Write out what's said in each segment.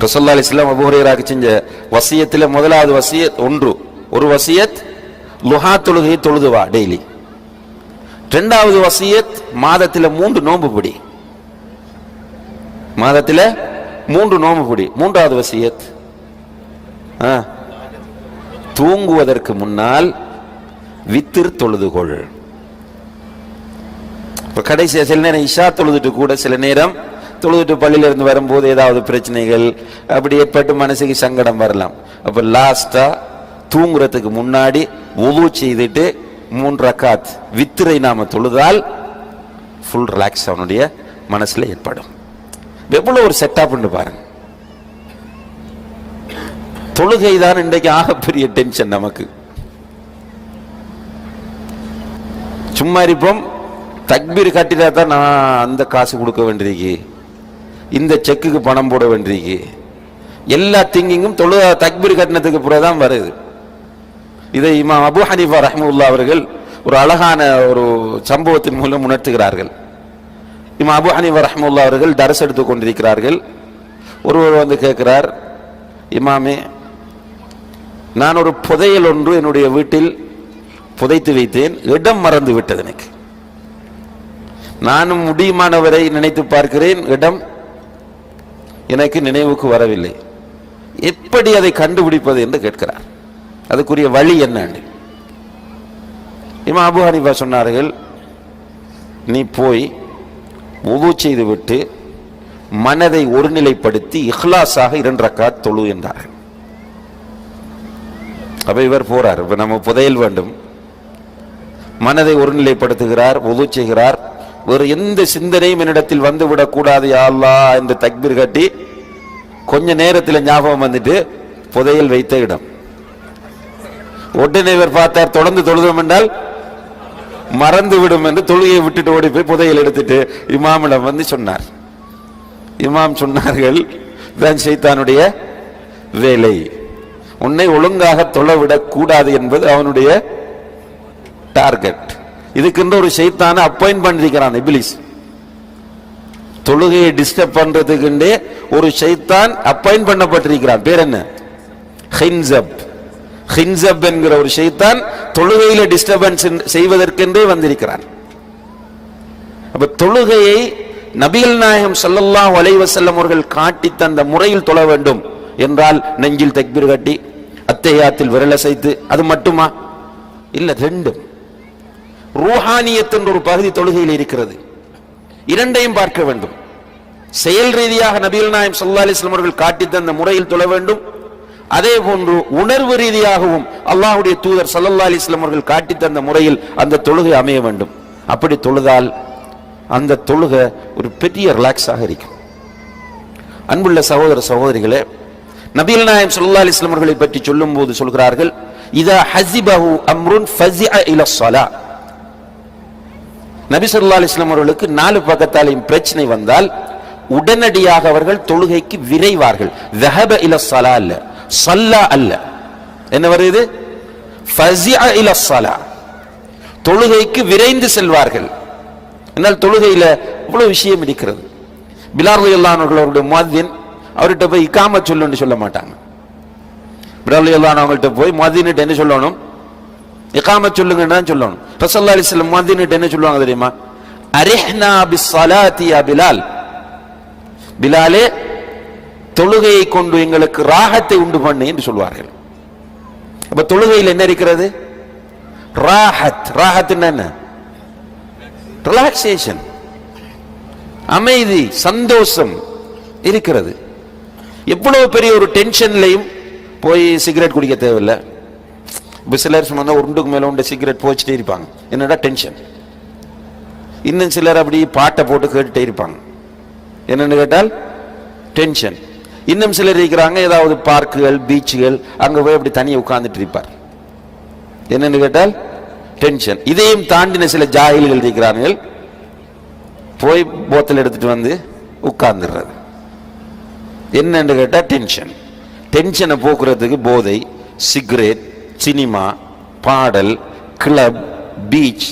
ரசல்லா அலிஸ்லாம் அபுஹரேராக்கு செஞ்ச வசியத்தில் முதலாவது வசியத் ஒன்று. ஒரு வசியத் லுஹா தொழுகையை தொழுதுவா டெய்லி. ரெண்டாவது வசியத் மாதத்தில் மூன்று நோன்பு பிடி. மாதத்தில் மூன்று நோன்பு பிடி. மூன்றாவது வசியத் ஆ, தூங்குவதற்கு முன்னால் வித்திர் தொழுதுகொள் இப்போ கடைசியாக சில நேரம் இஷா தொழுதுட்டு கூட சில நேரம் தொழுதுட்டு பள்ளியிலிருந்து வரும்போது ஏதாவது பிரச்சனைகள் அப்படி ஏற்பட்டு மனசுக்கு சங்கடம் வரலாம். அப்போ லாஸ்ட்டாக தூங்குறதுக்கு முன்னாடி உது செய்துட்டு மூன்று ரக்காத் வித்திரை நாம் தொழுதால் ஃபுல் ரிலாக்ஸ் அவனுடைய மனசில் ஏற்படும். எவ்வளோ ஒரு செட்டப்னு பாருங்க. தொழுகை தான் இன்றைக்கு ஆகப்பெரிய டென்ஷன் நமக்கு. சும்மா இருப்போம் தக்பீர் கட்டிட்டா தான் நான் அந்த காசு கொடுக்க வேண்டியிருக்கு இந்த செக்குக்கு பணம் போட வேண்டியிருக்கு. எல்லா திங்கிங்கும் தொழு தக்பீர் கட்டணத்துக்கு பிறகு தான் வருது. இதை இமாம் அபு ஹனீஃபா ரஹமுல்லா அவர்கள் ஒரு அழகான ஒரு சம்பவத்தின் மூலம் உணர்த்துகிறார்கள். இமாம் அபு ஹனீஃபா ரஹமுல்லா அவர்கள் தரசு எடுத்துக் கொண்டிருக்கிறார்கள். ஒருவர் வந்து கேட்கிறார் இமாமே நான் ஒரு புதையல் ஒன்று என்னுடைய வீட்டில் புதைத்து வைத்தேன். இடம் மறந்து விட்டது எனக்கு. நானும் முடியுமானவரை நினைத்து பார்க்கிறேன். இடம் எனக்கு நினைவுக்கு வரவில்லை. எப்படி அதை கண்டுபிடிப்பது என்று கேட்கிறார். அதுக்குரிய வழி என்னன்னு. இமா அபு ஹனிஃபா சொன்னார்கள் நீ போய் உது செய்துவிட்டு மனதை ஒருநிலைப்படுத்தி இஹ்லாஸாக இரண்டு ரக்காத் தொழு என்றார்கள். அப்ப இவர் போறார். இப்ப நம்ம புதையல் வேண்டும். மனதை ஒருநிலைப்படுத்துகிறார் உது செய்கிறார் வேறு எந்த சிந்தனையும் என்னிடத்தில் வந்து விடக்கூடாது யாழ்லா என்று தக்பீர் கட்டி கொஞ்ச நேரத்தில் ஞாபகம் வந்துட்டு புதையல் வைத்த இடம். உடனே இவர் பார்த்தார் தொடர்ந்து தொழுதோம் என்றால் மறந்து விடும் என்று தொழுகையை விட்டுட்டு ஓடி போய் புதையல் எடுத்துட்டு இமாமிடம் வந்து சொன்னார். இமாம் சொன்னார்கள் தான் சைத்தானுடைய வேலை. உன்னை ஒழுங்காக தொலைவிடக் கூடாது என்பது அவனுடைய டார்கெட். இதுக்குன்ற ஒரு சைத்தான அப்பாயிண்ட் பண்ணிருக்கிறான் இபிலிஸ். தொழுகையை டிஸ்டர்ப் பண்றதுக்குண்டே ஒரு சைத்தான் அப்பாயிண்ட் பண்ணப்பட்டிருக்கிறான். பேர் என்ன? ஹின்சப். ஹின்சப் என்கிற ஒரு சைத்தான் தொழுகையில டிஸ்டர்பன்ஸ் செய்வதற்கென்றே வந்திருக்கிறான். அப்ப தொழுகையை நபிகள் நாயகம் ஸல்லல்லாஹு அலைஹி வஸல்லம் அவர்கள் காட்டி தந்த முறையில் தொழ வேண்டும் என்றால் நெஞ்சில் தக்பீர் கட்டி அத்தையாத்தில் விரலசைத்து அது மட்டுமா? இல்ல ரெண்டும். ரூஹானியத் என்ற ஒரு பகுதி தொழுகையில் இருக்கிறது. இரண்டையும் பார்க்க வேண்டும். செயல் ரீதியாக நபிகள் நாயம் சல்லா அலிஸ்லாம் அவர்கள் காட்டி தந்த முறையில் தொழ வேண்டும். அதே போன்று உணர்வு ரீதியாகவும் அல்லாஹ்வுடைய தூதர் சல்லல்லா அலிஸ்லாம் அவர்கள் காட்டி தந்த முறையில் அந்த தொழுகை அமைய வேண்டும். அப்படி தொழுதால் அந்த தொழுகை ஒரு பெரிய ரிலாக்ஸாக இருக்கும். அன்புள்ள சகோதர சகோதரிகளே நபிகள் நாயம் சல்லா அலிஸ்லாம் அவர்களை பற்றி சொல்லும்போது சொல்கிறார்கள் இதா ஹசிபஹு அம்ருன் ஃபஸிஅ இல ஸலா. நபிசல்லா அலிஸ்லாம் அவர்களுக்கு நாலு பக்கத்தாலையும் பிரச்சனை வந்தால் உடனடியாக அவர்கள் தொழுகைக்கு விரைவார்கள். வெஹப இல சலா அல்ல சல்லா அல்ல. என்ன வருது? இல சலா தொழுகைக்கு விரைந்து செல்வார்கள். என்னால் தொழுகையில் இவ்வளவு விஷயம் இருக்கிறது. பிலார் எல்லானவர்கள் அவருடைய மாதின் அவர்கிட்ட போய் இக்காம சொல்லுன்னு சொல்ல மாட்டாங்க. பிலார் எல்லானவங்கள்ட்ட போய் மாதின்ட்டு என்ன சொல்லணும்? இகாம சொல்லுங்கன்னு தான் சொல்லணும். ரசல்லா அலிஸ்லாம் முஅத்தின்கிட்ட என்ன சொல்லுவாங்க தெரியுமா? அரிஹ்னா பி சலாத்தியா பிலால். பிலாலே தொழுகையை கொண்டு எங்களுக்கு ராகத்தை உண்டு பண்ணு என்று சொல்வார்கள். அப்ப தொழுகையில் என்ன இருக்கிறது? ராஹத் ராஹத் என்ன? ரிலாக்ஸேஷன் அமைதி சந்தோஷம் இருக்கிறது. எவ்வளவு பெரிய ஒரு டென்ஷன்லையும் போய் சிகரெட் குடிக்க தேவையில்லை. இப்போ சிலர் சொன்னால் உண்டுக்கு மேலே உண்டு சிகரெட் போச்சுட்டே இருப்பாங்க. என்னடா டென்ஷன் இன்னும் சிலர் அப்படி பாட்டை போட்டு கேட்டுட்டே இருப்பாங்க. என்னன்னு கேட்டால் டென்ஷன் இன்னும் சிலர் இருக்கிறாங்க ஏதாவது பார்க்குகள் பீச்சுகள் அங்கே போய் அப்படி தனியாக உட்காந்துட்டு இருப்பார். என்னென்னு கேட்டால் டென்ஷன் இதையும் தாண்டின சில ஜாகில்கள் இருக்கிறார்கள். போய் போத்தல் எடுத்துட்டு வந்து உட்கார்ந்துடுறது என்னன்னு கேட்டால் டென்ஷன் டென்ஷனை போக்குறதுக்கு போதை சிகரெட் சினிமா பாடல் கிளப் பீச்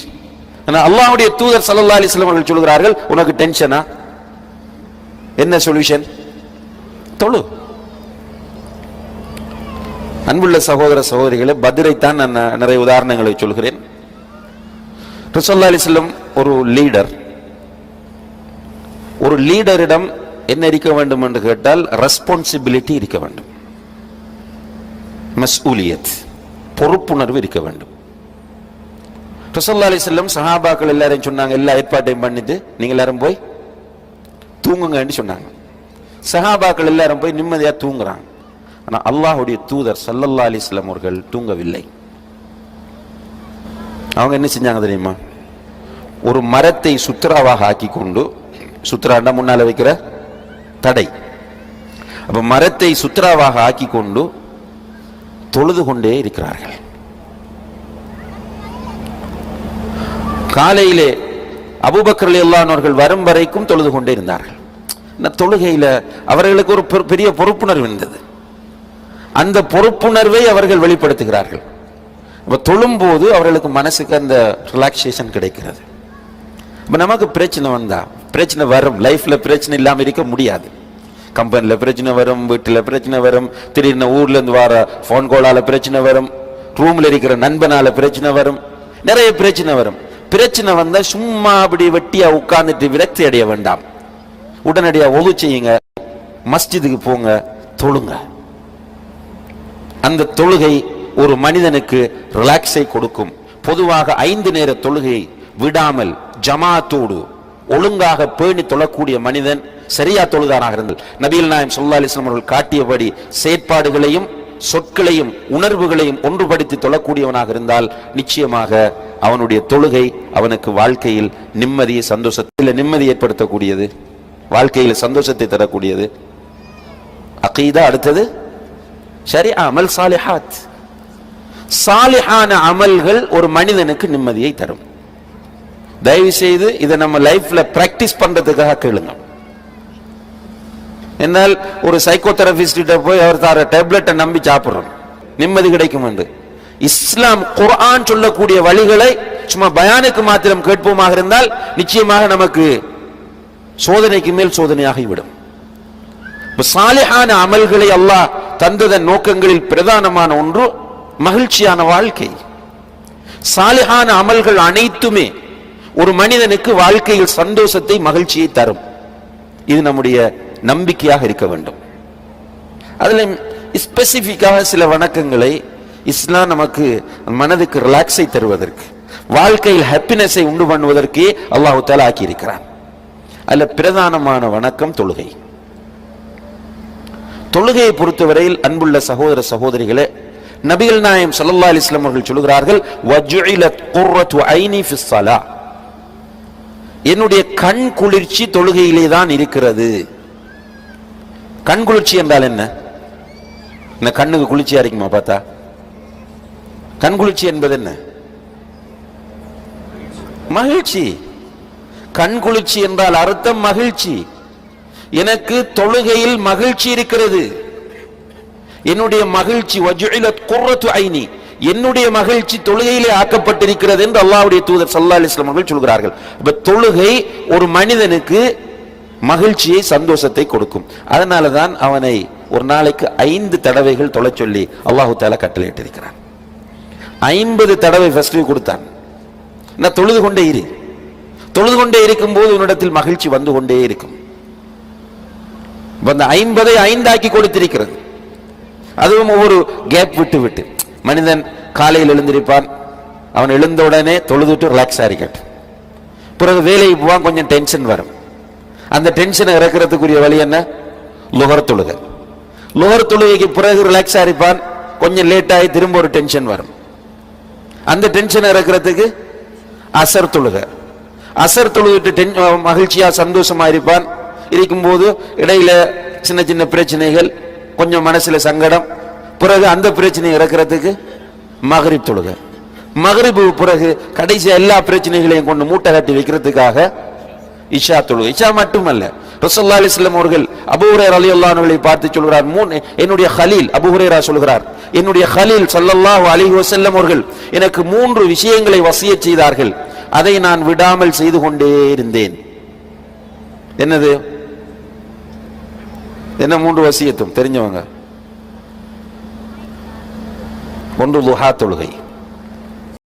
அல்லாவுடைய தூதர் சல்லா அலிஸ்லாம் அவர்கள் சொல்கிறார்கள் உனக்கு டென்ஷனா என்ன சொல்யூஷன் தொழு. அன்புள்ள சகோதர சகோதரிகளை பதிரைத்தான் நான் நிறைய உதாரணங்களை சொல்கிறேன். ரிசல்லா அலிஸ்லம் ஒரு லீடர் ஒரு லீடரிடம் என்ன இருக்க வேண்டும் என்று கேட்டால் ரெஸ்பான்சிபிலிட்டி இருக்க வேண்டும். மஸ்ஊலியத் பொறுப்புணர்வு இருக்க வேண்டும். ரசல்லா செல்லம் சஹாபாக்கள் எல்லாரையும் சொன்னாங்க எல்லா ஏற்பாட்டையும் பண்ணிட்டு நீங்க எல்லாரும் போய் தூங்குங்கன்னு சொன்னாங்க. சஹாபாக்கள் எல்லாரும் போய் நிம்மதியாக தூங்குறாங்க. ஆனால் அல்லாஹ்வுடைய தூதர் சல்லல்லா அலிஸ்லாம் அவர்கள் தூங்கவில்லை. அவங்க என்ன செஞ்சாங்க தெரியுமா? ஒரு மரத்தை சுத்ராவாக ஆக்கி கொண்டு சுத்ராண்டா முன்னால் வைக்கிற தடை. அப்போ மரத்தை சுத்ராவாக ஆக்கி கொண்டு தொழுது கொண்டே இருக்கிறார்கள். காலையிலே அபூபக்கர் அல்லானவர்கள் வரும் வரைக்கும் தொழுது கொண்டே இருந்தார்கள். இந்த தொழுகையில அவர்களுக்கு ஒரு பெரிய பொறுப்புணர்வு இருந்தது. அந்த பொறுப்புணர்வை அவர்கள் வெளிப்படுத்துகிறார்கள். இப்போ தொழும்போது அவர்களுக்கு மனசுக்கு அந்த ரிலாக்ஸேஷன் கிடைக்கிறது. இப்போ நமக்கு பிரச்சனை வந்தால் பிரச்சனை வரும் லைஃப்ல பிரச்சனை இல்லாமல் இருக்க முடியாது. கம்பெனியில் பிரச்சனை வரும் வீட்டுல பிரச்சனை வரும் திடீர்னு ஊர்ல இருந்து வர ஃபோன் காலால பிரச்சனை வரும் ரூம்ல இருக்கிற நண்பனால பிரச்சனை வரும் நிறைய பிரச்சனை வரும். பிரச்சனை வந்தால் சும்மா அப்படி வெட்டியா உட்கார்ந்துட்டு விரக்தி அடைய வேண்டாம். உடனடியா ஒது செய்யுங்க மஸ்ஜிதுக்கு போங்க தொழுங்க. அந்த தொழுகை ஒரு மனிதனுக்கு ரிலாக்ஸை கொடுக்கும். பொதுவாக ஐந்து நேர தொழுகை விடாமல் ஜமாத்தோடு ஒழுங்காக பேணி தொழக்கூடிய மனிதன் சரியா தொழுதானாக இருந்தால் நபியில் நாயம் சொல்லா அலிஸ்லாம் அவர்கள் காட்டியபடி செயற்பாடுகளையும் சொற்களையும் உணர்வுகளையும் ஒன்றுபடுத்தி தொழக்கூடியவனாக இருந்தால் நிச்சயமாக அவனுடைய தொழுகை அவனுக்கு வாழ்க்கையில் நிம்மதியை சந்தோஷத்தில் நிம்மதி ஏற்படுத்தக்கூடியது. வாழ்க்கையில் சந்தோஷத்தை தரக்கூடியது. அகீதா அடுத்தது சரி அமல் சாலிஹாத். சாலிஹான அமல்கள் ஒரு மனிதனுக்கு நிம்மதியை தரும். தயவு செய்து இதை நம்ம லைஃப்ல பிராக்டிஸ் பண்றதுக்காக கேளுங்க. என்னால் ஒரு சைக்கோதெரபிஸ்ட் போய் அவர் தர டேப்லெட்டை நம்பி சாப்பிட்றோம் நிம்மதி கிடைக்கும் என்று இஸ்லாம் குர்ஆன் சொல்லக்கூடிய வழிகளை சும்மா பயானுக்கு மாத்திரம் கேட்போமாக இருந்தால் நிச்சயமாக நமக்கு சோதனைக்கு மேல் சோதனையாகிவிடும் சாலிஹான அமல்களை அல்லாஹ் தந்ததன் நோக்கங்களில் பிரதானமான ஒன்று மகிழ்ச்சியான வாழ்க்கை சாலிஹான அமல்கள் அனைத்துமே ஒரு மனிதனுக்கு வாழ்க்கையில் சந்தோஷத்தை மகிழ்ச்சியை தரும் இது நம்முடைய நம்பிக்கையாக இருக்க வேண்டும். அதில் ஸ்பெசிஃபிக்காக சில வணக்கங்களை இஸ்லாம் நமக்கு மனதுக்கு ரிலாக்ஸை தருவதற்கு வாழ்க்கையில் ஹாப்பினஸை உண்டு பண்ணுவதற்கே அல்லாஹு தாலா ஆக்கி இருக்கிறான் அதில் பிரதானமான வணக்கம் தொழுகை. தொழுகையை பொறுத்தவரையில் அன்புள்ள சகோதர சகோதரிகளே நபிகள் நாயம் சல்லா அலைஹி வஸல்லம் அவர்கள் சொல்கிறார்கள் என்னுடைய கண் குளிர்ச்சி தொழுகையிலே தான் இருக்கிறது. கண் குளிர்ச்சி என்றால் என்ன? இந்த கண்ணுக்கு குளிர்ச்சியா இருக்குமா பார்த்தா? கண் குளிர்ச்சி என்பது என்ன? மகிழ்ச்சி. கண் குளிர்ச்சி என்றால் அர்த்தம் மகிழ்ச்சி. எனக்கு தொழுகையில் மகிழ்ச்சி இருக்கிறது. என்னுடைய மகிழ்ச்சி குர்ரத்து ஐனி. என்னுடைய மகிழ்ச்சி தொழுகையிலே ஆக்கப்பட்டிருக்கிறது என்று அல்லாவுடைய தூதர் சல்லா அலிஸ்லாம் அவர்கள் சொல்கிறார்கள். இப்ப தொழுகை ஒரு மனிதனுக்கு மகிழ்ச்சியை சந்தோஷத்தை கொடுக்கும். அதனால தான் அவனை ஒரு நாளைக்கு ஐந்து தடவைகள் தொலை சொல்லி அல்லாஹு தாலா கட்டளையிட்டிருக்கிறான். ஐம்பது தடவை ஃபஸ்ட்டு கொடுத்தான். நான் தொழுது கொண்டே இரு. தொழுது கொண்டே இருக்கும் போது உன்னிடத்தில் மகிழ்ச்சி வந்து கொண்டே இருக்கும். அந்த ஐம்பதை ஐந்தாக்கி கொடுத்திருக்கிறது. அதுவும் ஒவ்வொரு கேப் விட்டு விட்டு. மனிதன் காலையில் எழுந்திருப்பான். அவன் எழுந்த உடனே தொழுதுட்டு ரிலாக்ஸ் ஆகிக்கட்டும் பிறகு வேலைக்கு போவான் கொஞ்சம் டென்ஷன் வரும். அந்த டென்ஷனை இறக்கிறதுக்குரிய வழி என்ன? லுகர் தொழுகை. லுகர் தொழுகைக்கு பிறகு ரிலாக்ஸ் இருப்பான். கொஞ்சம் லேட் ஆகி திரும்ப ஒரு டென்ஷன் வரும். அந்த டென்ஷனை இறக்கிறதுக்கு அசர் தொழுகை. அசர் தொழுகிட்டு டென் மகிழ்ச்சியாக சந்தோஷமா இருப்பான். இருக்கும்போது இடையில சின்ன சின்ன பிரச்சனைகள் கொஞ்சம் மனசில் சங்கடம். பிறகு அந்த பிரச்சனையை இறக்கிறதுக்கு மகரிப் தொழுகை. மகரிபு பிறகு கடைசி எல்லா பிரச்சனைகளையும் கொண்டு மூட்டை கட்டி வைக்கிறதுக்காக இஷா தொழுகை இஷா மட்டுமல்ல. ரசல்லா அலிஸ்லாம் அவர்கள் அபூஹுரேர் அலி அல்லாஹ்வை பார்த்து சொல்கிறார் மூணு என்னுடைய ஹலீல் அபுஹுரேரா சொல்கிறார் என்னுடைய ஹலீல் ஸல்லல்லாஹு அலி வசல்லம் அவர்கள் எனக்கு மூன்று விஷயங்களை வசியச் செய்தார்கள். அதை நான் விடாமல் செய்து கொண்டே இருந்தேன். என்னது? என்ன மூன்று வசியத்தும் தெரிஞ்சவங்க? ஒன்று லுஹா தொழுகை